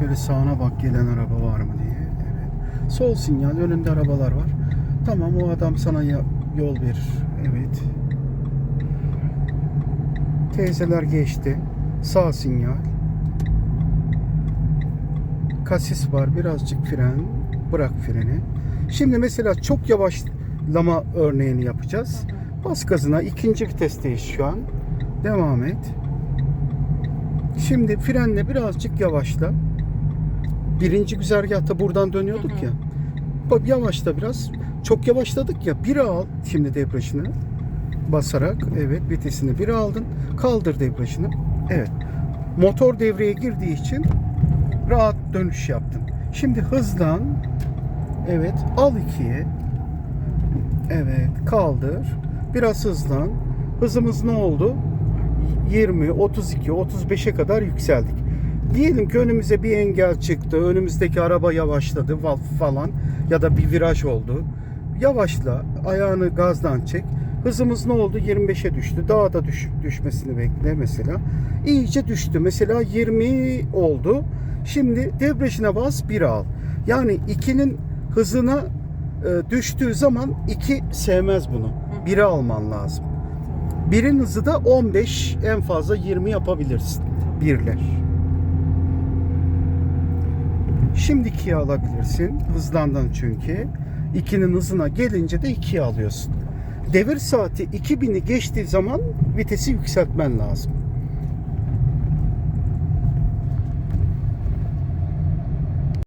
Şöyle sağına bak gelen araba var mı diye. Evet. Sol sinyal önünde arabalar var. Tamam o adam sana yol verir. Evet. Teyzeler geçti. Sağ sinyal. Kasis var. Birazcık fren. Bırak freni. Şimdi mesela çok yavaşlama örneğini yapacağız. Bas gazına. ikinci vitesteyiz şu an. Devam et. Şimdi frenle birazcık yavaşla. Birinci güzergahta buradan dönüyorduk ya. Bak yavaşla biraz. Çok yavaşladık ya. Biri al şimdi debriyajını. Basarak evet vitesini bir aldın. Kaldır debriyajını. Evet. Motor devreye girdiği için rahat dönüş yaptın. Şimdi hızlan. Evet. Al ikiye. Evet. Kaldır. Biraz hızlan. Hızımız ne oldu? 20, 32, 35'e kadar yükseldik. Diyelim ki önümüze bir engel çıktı. Önümüzdeki araba yavaşladı va- falan ya da bir viraj oldu. Yavaşla, ayağını gazdan çek. Hızımız ne oldu? 25'e düştü. Daha da düş, düşmesini bekle mesela. İyice düştü. Mesela 20 oldu. Şimdi debriyajına bas, 1 al. Yani 2'nin hızına e, düştüğü zaman 2 sevmez bunu. 1'i alman lazım. Birin hızı da 15 en fazla 20 yapabilirsin. Birler. Şimdi 2'ye alabilirsin. Hızlandın çünkü. 2'nin hızına gelince de 2'ye alıyorsun. Devir saati 2000'i geçtiği zaman vitesi yükseltmen lazım.